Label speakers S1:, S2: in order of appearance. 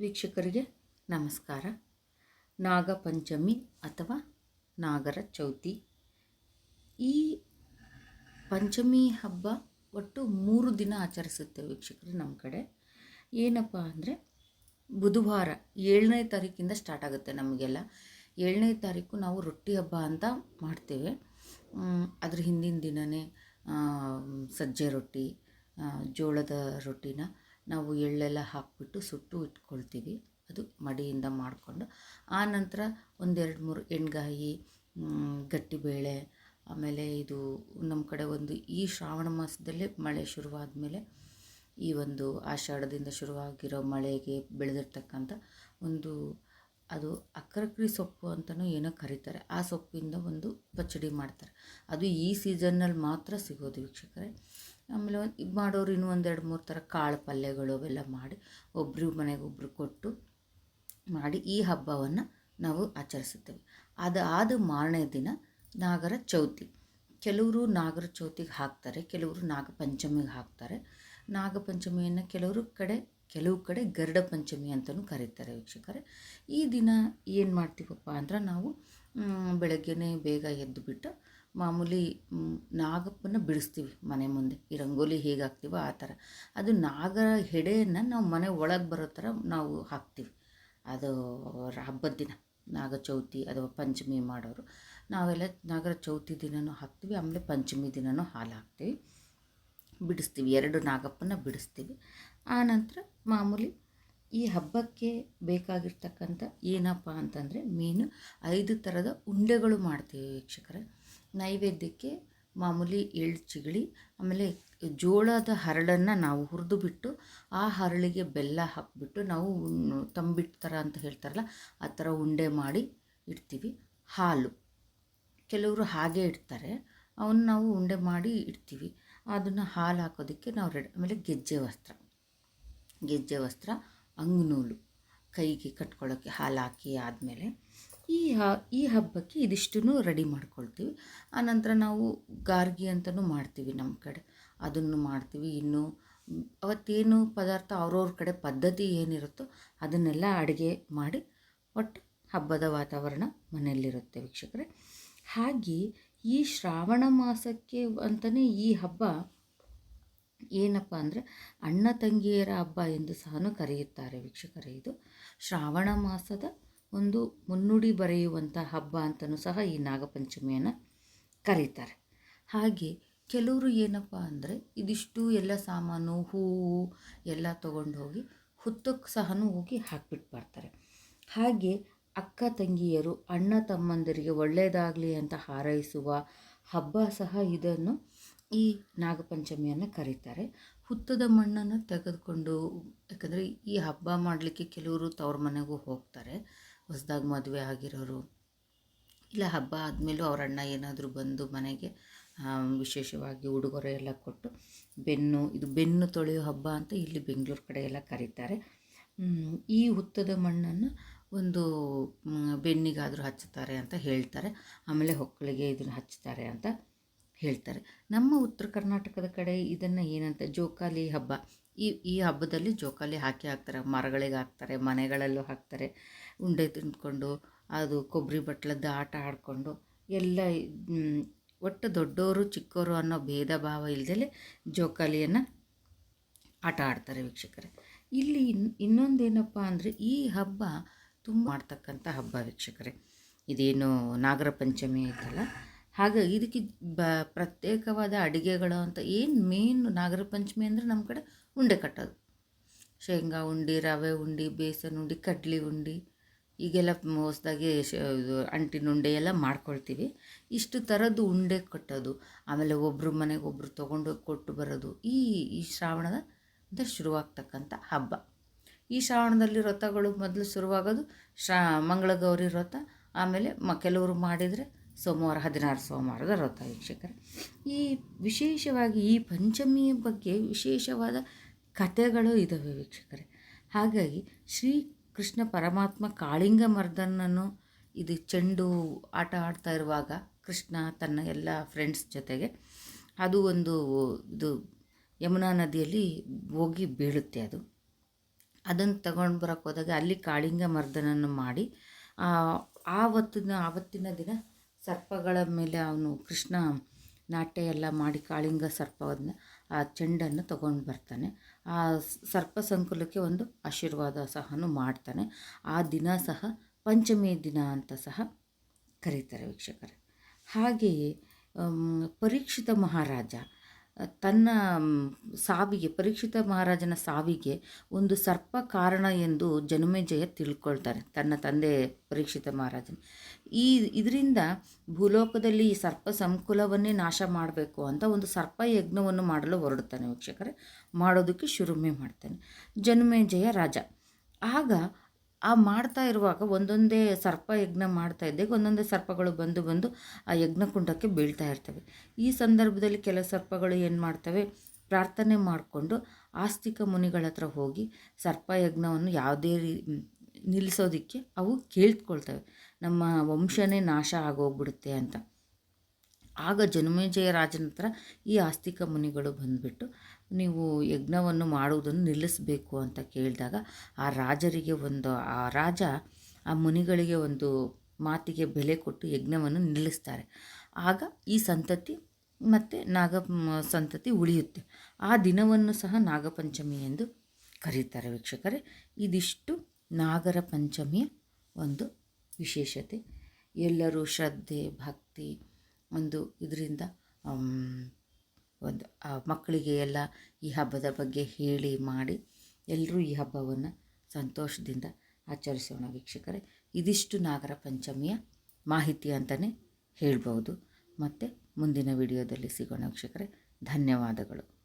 S1: ವೀಕ್ಷಕರಿಗೆ ನಮಸ್ಕಾರ. ನಾಗಪಂಚಮಿ ಅಥವಾ ನಾಗರ ಚೌತಿ. ಈ ಪಂಚಮಿ ಹಬ್ಬ ಒಟ್ಟು ಮೂರು ದಿನ ಆಚರಿಸುತ್ತೆ ವೀಕ್ಷಕರು ನಮ್ಮ ಕಡೆ. ಏನಪ್ಪ ಅಂದರೆ ಬುಧವಾರ ಏಳನೇ ತಾರೀಕಿಂದ ಸ್ಟಾರ್ಟ್ ಆಗುತ್ತೆ ನಮಗೆಲ್ಲ. ಏಳನೇ ತಾರೀಕು ನಾವು ರೊಟ್ಟಿ ಹಬ್ಬ ಅಂತ ಮಾಡ್ತೇವೆ. ಅದ್ರ ಹಿಂದಿನ ದಿನವೇ ಸಜ್ಜೆ ರೊಟ್ಟಿ ಜೋಳದ ರೊಟ್ಟಿನ ನಾವು ಎಳ್ಳೆಲ್ಲ ಹಾಕಿಬಿಟ್ಟು ಸುಟ್ಟು ಇಟ್ಕೊಳ್ತೀವಿ. ಅದು ಮಡಿಯಿಂದ ಮಾಡಿಕೊಂಡು. ಆ ನಂತರ ಒಂದೆರಡು ಮೂರು ಎಣ್ಗಾಯಿ ಗಟ್ಟಿಬೇಳೆ, ಆಮೇಲೆ ಇದು ನಮ್ಮ ಕಡೆ ಒಂದು ಈ ಶ್ರಾವಣ ಮಾಸದಲ್ಲೇ ಮಳೆ ಶುರುವಾದ ಮೇಲೆ ಈ ಒಂದು ಆಷಾಢದಿಂದ ಶುರುವಾಗಿರೋ ಮಳೆಗೆ ಬೆಳೆದಿರ್ತಕ್ಕಂಥ ಒಂದು ಅದು ಅಕ್ರಕ್ರಿ ಸೊಪ್ಪು ಅಂತಲೂ ಏನೋ ಕರೀತಾರೆ. ಆ ಸೊಪ್ಪಿಂದ ಒಂದು ಪಚಡಿ ಮಾಡ್ತಾರೆ. ಅದು ಈ ಸೀಸನ್ನಲ್ಲಿ ಮಾತ್ರ ಸಿಗೋದು ವೀಕ್ಷಕರೇ. ಆಮೇಲೆ ಒಂದು ಇದು ಮಾಡೋರು ಇನ್ನೂ ಒಂದೆರಡು ಮೂರು ಥರ ಕಾಳು ಪಲ್ಯಗಳು ಅವೆಲ್ಲ ಮಾಡಿ ಒಬ್ಬರು ಮನೆಗೆ ಒಬ್ಬರು ಕೊಟ್ಟು ಮಾಡಿ ಈ ಹಬ್ಬವನ್ನು ನಾವು ಆಚರಿಸುತ್ತೇವೆ. ಆದ ಮಾರನೇ ದಿನ ನಾಗರ ಚೌತಿ. ಕೆಲವರು ನಾಗರ ಚೌತಿಗೆ ಹಾಕ್ತಾರೆ, ಕೆಲವರು ನಾಗಪಂಚಮಿಗೆ ಹಾಕ್ತಾರೆ. ನಾಗಪಂಚಮಿಯನ್ನು ಕೆಲವರು ಕಡೆ, ಕೆಲವು ಕಡೆ ಗರುಡ ಪಂಚಮಿ ಅಂತಲೂ ಕರೀತಾರೆ ವೀಕ್ಷಕರೇ. ಈ ದಿನ ಏನು ಮಾಡ್ತೀವಪ್ಪ ಅಂದ್ರೆ ನಾವು ಬೆಳಗ್ಗೆನೇ ಬೇಗ ಎದ್ದು ಬಿಟ್ಟು ಮಾಮೂಲಿ ನಾಗಪ್ಪನ ಬಿಡಿಸ್ತೀವಿ ಮನೆ ಮುಂದೆ. ಈ ರಂಗೋಲಿ ಹೇಗೆ ಹಾಕ್ತೀವೋ ಆ ಥರ. ಅದು ನಾಗರ ಹೆಡೆಯನ್ನು ನಾವು ಮನೆ ಒಳಗೆ ಬರೋ ಥರ ನಾವು ಹಾಕ್ತೀವಿ. ಅದು ಹಬ್ಬದ ದಿನ, ನಾಗ ಚೌತಿ ಅಥವಾ ಪಂಚಮಿ ಮಾಡೋರು. ನಾವೆಲ್ಲ ನಾಗರ ಚೌತಿ ದಿನವೂ ಹಾಕ್ತೀವಿ, ಆಮೇಲೆ ಪಂಚಮಿ ದಿನವೂ ಹಾಲು ಹಾಕ್ತೀವಿ. ಬಿಡಿಸ್ತೀವಿ, ಎರಡು ನಾಗಪ್ಪನ ಬಿಡಿಸ್ತೀವಿ. ಆ ನಂತರ ಮಾಮೂಲಿ ಈ ಹಬ್ಬಕ್ಕೆ ಬೇಕಾಗಿರ್ತಕ್ಕಂಥ ಏನಪ್ಪ ಅಂತಂದರೆ, ಮೀನು. ಐದು ಥರದ ಉಂಡೆಗಳು ಮಾಡ್ತೀವಿ ವೀಕ್ಷಕರೇ. ನೈವೇದ್ಯಕ್ಕೆ ಮಾಮೂಲಿ ಎಳ್ಳು ಚಿಗಳಿ, ಆಮೇಲೆ ಜೋಳದ ಹರಳನ್ನು ನಾವು ಹುರಿದು ಬಿಟ್ಟು ಆ ಹರಳಿಗೆ ಬೆಲ್ಲ ಹಾಕಿಬಿಟ್ಟು ನಾವು ತಂಬಿಟ್ಟು ಥರ ಅಂತ ಹೇಳ್ತಾರಲ್ಲ, ಆ ಥರ ಉಂಡೆ ಮಾಡಿ ಇಡ್ತೀವಿ. ಹಾಲು. ಕೆಲವರು ಹಾಗೆ ಇಡ್ತಾರೆ. ಅವನ್ನ ನಾವು ಉಂಡೆ ಮಾಡಿ ಇಡ್ತೀವಿ. ಅದನ್ನು ಹಾಲು ಹಾಕೋದಕ್ಕೆ ನಾವು ರೆಡಿ, ಆಮೇಲೆ ಗೆಜ್ಜೆ ವಸ್ತ್ರ. ಗೆಜ್ಜೆ ವಸ್ತ್ರ, ಅಂಗ್ನೂಲು. ಕೈಗೆ ಕಟ್ಕೊಳ್ಳೋಕ್ಕೆ ಹಾಲು ಹಾಕಿ ಆದಮೇಲೆ ಈ ಹ, ಈ ಹಬ್ಬಕ್ಕೆ ಇದಿಷ್ಟನ್ನು ರೆಡಿ ಮಾಡ್ಕೊಳ್ತೀವಿ. ಆನಂತರ ನಾವು ಗಾರ್ಗಿ ಅಂತಲೂ ಮಾಡ್ತೀವಿ ನಮ್ಮ ಕಡೆ. ಅದನ್ನು ಮಾಡ್ತೀವಿ. ಇನ್ನು ಅವತ್ತೇನು ಪದಾರ್ಥ ಅವ್ರವ್ರ ಕಡೆ ಪದ್ಧತಿ ಏನಿರುತ್ತೋ ಅದನ್ನೆಲ್ಲ ಅಡುಗೆ ಮಾಡಿ ಒಟ್ಟು ಹಬ್ಬದ ವಾತಾವರಣ ಮನೆಯಲ್ಲಿರುತ್ತೆ ವೀಕ್ಷಕರೇ. ಹಾಗೆ ಈ ಶ್ರಾವಣ ಮಾಸಕ್ಕೆ ಅಂತಲೇ ಈ ಹಬ್ಬ ಏನಪ್ಪ ಅಂದರೆ ಅಣ್ಣ ತಂಗಿಯರ ಹಬ್ಬ ಎಂದು ಸಹ ಕರೆಯುತ್ತಾರೆ ವೀಕ್ಷಕರೇ ಇದು. ಶ್ರಾವಣ ಮಾಸದ ಒಂದು ಮುನ್ನುಡಿ ಬರೆಯುವಂಥ ಹಬ್ಬ ಅಂತಲೂ ಸಹ ಈ ನಾಗಪಂಚಮಿಯನ್ನು ಕರೀತಾರೆ. ಹಾಗೆ ಕೆಲವರು ಏನಪ್ಪ ಅಂದರೆ ಇದಿಷ್ಟು ಎಲ್ಲ ಸಾಮಾನು, ಹೂವು ಎಲ್ಲ ತಗೊಂಡು ಹೋಗಿ ಹುತ್ತಕ್ಕೆ ಸಹ ಹೋಗಿ ಹಾಕ್ಬಿಟ್ಟು ಬರ್ತಾರೆ. ಹಾಗೆ ಅಕ್ಕ ತಂಗಿಯರು, ಅಣ್ಣ ತಮ್ಮಂದಿರಿಗೆ ಒಳ್ಳೆಯದಾಗಲಿ ಅಂತ ಹಾರೈಸುವ ಹಬ್ಬ ಸಹ ಇದನ್ನು ಈ ನಾಗಪಂಚಮಿಯನ್ನು ಕರೀತಾರೆ. ಹುತ್ತದ ಮಣ್ಣನ್ನು ತೆಗೆದುಕೊಂಡು, ಯಾಕಂದರೆ ಈ ಹಬ್ಬ ಮಾಡಲಿಕ್ಕೆ ಕೆಲವರು ತವ್ರ ಮನೆಗೂ ಹೋಗ್ತಾರೆ. ಹೊಸ್ದಾಗಿ ಮದುವೆ ಆಗಿರೋರು. ಇಲ್ಲ, ಹಬ್ಬ ಆದಮೇಲೂ ಅವ್ರ ಅಣ್ಣ ಏನಾದರೂ ಬಂದು ಮನೆಗೆ ವಿಶೇಷವಾಗಿ ಉಡುಗೊರೆ ಎಲ್ಲ ಕೊಟ್ಟು ಬೆನ್ನು, ಇದು ಬೆನ್ನು ತೊಳೆಯೋ ಹಬ್ಬ ಅಂತ ಇಲ್ಲಿ ಬೆಂಗಳೂರು ಕಡೆ ಎಲ್ಲ ಕರೀತಾರೆ. ಈ ಹುತ್ತದ ಮಣ್ಣನ್ನು ಒಂದು ಬೆನ್ನಿಗಾದರೂ ಹಚ್ಚುತ್ತಾರೆ ಅಂತ ಹೇಳ್ತಾರೆ. ಆಮೇಲೆ ಹೊಕ್ಕಳಿಗೆ ಇದನ್ನು ಹಚ್ತಾರೆ ಅಂತ. ಹೇಳ್ತಾರೆ. ನಮ್ಮ ಉತ್ತರ ಕರ್ನಾಟಕದ ಕಡೆ ಇದನ್ನು ಏನಂತ ಜೋಕಾಲಿ ಹಬ್ಬ. ಈ ಈ ಹಬ್ಬದಲ್ಲಿ ಜೋಕಾಲಿ ಹಾಕಿ ಹಾಕ್ತಾರೆ. ಮರಗಳಿಗೆ ಹಾಕ್ತಾರೆ, ಮನೆಗಳಲ್ಲೂ ಹಾಕ್ತಾರೆ. ಉಂಡೆ ತಿಂದ್ಕೊಂಡು, ಅದು ಕೊಬ್ಬರಿ ಬಟ್ಲದ್ದು ಆಟ ಆಡಿಕೊಂಡು ಎಲ್ಲ ಒಟ್ಟು ದೊಡ್ಡವರು ಚಿಕ್ಕವರು ಅನ್ನೋ ಭೇದ ಭಾವ ಇಲ್ಲದೆ ಜೋಕಾಲಿಯನ್ನು ಆಟ ಆಡ್ತಾರೆ ವೀಕ್ಷಕರೇ. ಇಲ್ಲಿ ಇನ್, ಇನ್ನೊಂದೇನಪ್ಪ ಅಂದರೆ ಈ ಹಬ್ಬ ತುಂಬ ಮಾಡ್ತಕ್ಕಂಥ ಹಬ್ಬ ವೀಕ್ಷಕರೇ. ಇದೇನು ನಾಗರ ಪಂಚಮಿ ಐತಲ್ಲ ಹಾಗಾಗಿ ಇದಕ್ಕೆ ಬ ಪ್ರತ್ಯೇಕವಾದ ಅಡುಗೆಗಳು ಅಂತ ಏನು ಮೇನ್ ನಾಗರ ಪಂಚಮಿ ಅಂದರೆ ನಮ್ಮ ಕಡೆ ಉಂಡೆ ಕಟ್ಟೋದು. ಶೇಂಗಾ ಉಂಡೆ, ರವೆ ಉಂಡೆ, ಬೇಸನ್ ಉಂಡೆ, ಕಡ್ಲಿ ಉಂಡೆ, ಈಗೆಲ್ಲ ಹೊಸದಾಗಿ ಅಂಟಿನ ಉಂಡೆ ಎಲ್ಲ ಮಾಡ್ಕೊಳ್ತೀವಿ. ಇಷ್ಟು ಥರದ್ದು ಉಂಡೆ ಕಟ್ಟೋದು, ಆಮೇಲೆ ಒಬ್ಬರು ಮನೆಗೆ ಒಬ್ಬರು ತೊಗೊಂಡು ಕೊಟ್ಟು ಬರೋದು, ಈ ಈ ಶ್ರಾವಣದ ಅಂತ ಶುರುವಾಗ್ತಕ್ಕಂಥ ಹಬ್ಬ. ಈ ಶ್ರಾವಣದಲ್ಲಿ ವ್ರತಗಳು ಮೊದಲು ಶುರುವಾಗೋದು ಶ್ರಾ, ಮಂಗಳಗೌರಿ ವ್ರತ, ಆಮೇಲೆ ಮ ಕೆಲವರು ಮಾಡಿದರೆ ಸೋಮವಾರ ಹದಿನಾರು ಸೋಮವಾರದ ವ್ರತ ವೀಕ್ಷಕರ. ಈ ವಿಶೇಷವಾಗಿ ಈ ಪಂಚಮಿಯ ಬಗ್ಗೆ ವಿಶೇಷವಾದ ಕಥೆಗಳು ಇದ್ದಾವೆ ವೀಕ್ಷಕರೇ. ಹಾಗಾಗಿ ಶ್ರೀ ಕೃಷ್ಣ ಪರಮಾತ್ಮ ಕಾಳಿಂಗ ಮರ್ದನನ್ನು ಇದು ಚೆಂಡು ಆಟ ಆಡ್ತಾ ಇರುವಾಗ ಕೃಷ್ಣ ತನ್ನ ಎಲ್ಲ ಫ್ರೆಂಡ್ಸ್ ಜೊತೆಗೆ ಅದು ಒಂದು ಇದು ಯಮುನಾ ನದಿಯಲ್ಲಿ ಹೋಗಿ ಬೀಳುತ್ತೆ ಅದು. ಅದನ್ನು ತಗೊಂಡು ಬರೋಕ್ಕೆ ಹೋದಾಗ ಅಲ್ಲಿ ಕಾಳಿಂಗ ಮರ್ದನನ್ನು ಮಾಡಿ ಆವತ್ತಿನ ಆವತ್ತಿನ ದಿನ ಸರ್ಪಗಳ ಮೇಲೆ ಅವನು ಕೃಷ್ಣ ನಾಟ್ಯ ಎಲ್ಲ ಮಾಡಿ ಕಾಳಿಂಗ ಸರ್ಪವನ್ನು, ಆ ಚೆಂಡನ್ನು ತಗೊಂಡು ಬರ್ತಾನೆ. ಆ ಸರ್ಪ ಸಂಕುಲಕ್ಕೆ ಒಂದು ಆಶೀರ್ವಾದ ಸಹನು ಮಾಡ್ತಾನೆ. ಆ ದಿನ ಸಹ ಪಂಚಮಿ ದಿನ ಅಂತ ಸಹ ಕರೀತಾರೆ ವೀಕ್ಷಕರೇ. ಹಾಗೆಯೇ ಪರೀಕ್ಷಿತ ಮಹಾರಾಜ ತನ್ನ ಸಾವಿಗೆ, ಪರೀಕ್ಷಿತ ಮಹಾರಾಜನ ಸಾವಿಗೆ ಒಂದು ಸರ್ಪ ಕಾರಣ ಎಂದು ಜನಮೇಜಯ ತಿಳ್ಕೊಳ್ತಾರೆ ತನ್ನ ತಂದೆ ಪರೀಕ್ಷಿತ ಮಹಾರಾಜನ. ಈ ಇದರಿಂದ ಭೂಲೋಕದಲ್ಲಿ ಈ ಸರ್ಪ ಸಂಕುಲವನ್ನೇ ನಾಶ ಮಾಡಬೇಕು ಅಂತ ಒಂದು ಸರ್ಪ ಯಜ್ಞವನ್ನು ಮಾಡಲು ಹೊರಡುತ್ತಾನೆ ವೀಕ್ಷಕರೇ. ಮಾಡೋದಕ್ಕೆ ಶುರುಮೆ ಮಾಡ್ತಾನೆ. ಜನಮೇಜಯ ರಾಜ. ಆಗ ಆ ಮಾಡ್ತಾ ಇರುವಾಗ ಒಂದೊಂದೇ ಸರ್ಪ ಯಜ್ಞ ಮಾಡ್ತಾ ಇದ್ದಾಗ ಒಂದೊಂದೇ ಸರ್ಪಗಳು ಬಂದು ಬಂದು ಆ ಯಜ್ಞಕುಂಡಕ್ಕೆ ಬೀಳ್ತಾ ಇರ್ತವೆ. ಈ ಸಂದರ್ಭದಲ್ಲಿ ಕೆಲ ಸರ್ಪಗಳು ಏನು ಮಾಡ್ತವೆ? ಪ್ರಾರ್ಥನೆ ಮಾಡಿಕೊಂಡು ಆಸ್ತಿಕ ಮುನಿಗಳ ಹತ್ರ ಹೋಗಿ ಸರ್ಪ ಯಜ್ಞವನ್ನು ಯಾವುದೇ ರೀ ನಿಲ್ಲಿಸೋದಕ್ಕೆ ಅವು ಕೇಳ್ಕೊಳ್ತವೆ. ನಮ್ಮ ವಂಶನೇ ನಾಶ ಆಗೋಗ್ಬಿಡುತ್ತೆ ಅಂತ. ಆಗ ಜನ್ಮೇಜಯ ರಾಜನ ಹತ್ರ ಈ ಆಸ್ತಿಕ ಮುನಿಗಳು ಬಂದುಬಿಟ್ಟು ನೀವು ಯಜ್ಞವನ್ನು ಮಾಡುವುದನ್ನು ನಿಲ್ಲಿಸಬೇಕು ಅಂತ ಕೇಳಿದಾಗ ಆ ರಾಜರಿಗೆ ಒಂದು, ಆ ರಾಜ ಆ ಮುನಿಗಳಿಗೆ ಒಂದು ಮಾತಿಗೆ ಬೆಲೆ ಕೊಟ್ಟು ಯಜ್ಞವನ್ನು ನಿಲ್ಲಿಸ್ತಾರೆ. ಆಗ ಈ ಸಂತತಿ ಮತ್ತು ನಾಗ ಸಂತತಿ ಉಳಿಯುತ್ತೆ. ಆ ದಿನವನ್ನು ಸಹ ನಾಗಪಂಚಮಿ ಎಂದು ಕರೀತಾರೆ ವೀಕ್ಷಕರೇ. ಇದಿಷ್ಟು ನಾಗರ ಪಂಚಮಿಯ ಒಂದು ವಿಶೇಷತೆ. ಎಲ್ಲರೂ ಶ್ರದ್ಧೆ, ಭಕ್ತಿ ಒಂದು ಇದರಿಂದ ಒಂದು ಮಕ್ಕಳಿಗೆ ಎಲ್ಲ ಈ ಹಬ್ಬದ ಬಗ್ಗೆ ಹೇಳಿ ಮಾಡಿ ಎಲ್ಲರೂ ಈ ಹಬ್ಬವನ್ನು ಸಂತೋಷದಿಂದ ಆಚರಿಸೋಣ ವೀಕ್ಷಕರೇ. ಇದಿಷ್ಟು ನಾಗರ ಪಂಚಮಿಯ ಮಾಹಿತಿ ಅಂತಲೇ ಹೇಳ್ಬೋದು ಮತ್ತು ಮುಂದಿನ ವಿಡಿಯೋದಲ್ಲಿ ಸಿಗೋಣ ವೀಕ್ಷಕರೇ. ಧನ್ಯವಾದಗಳು.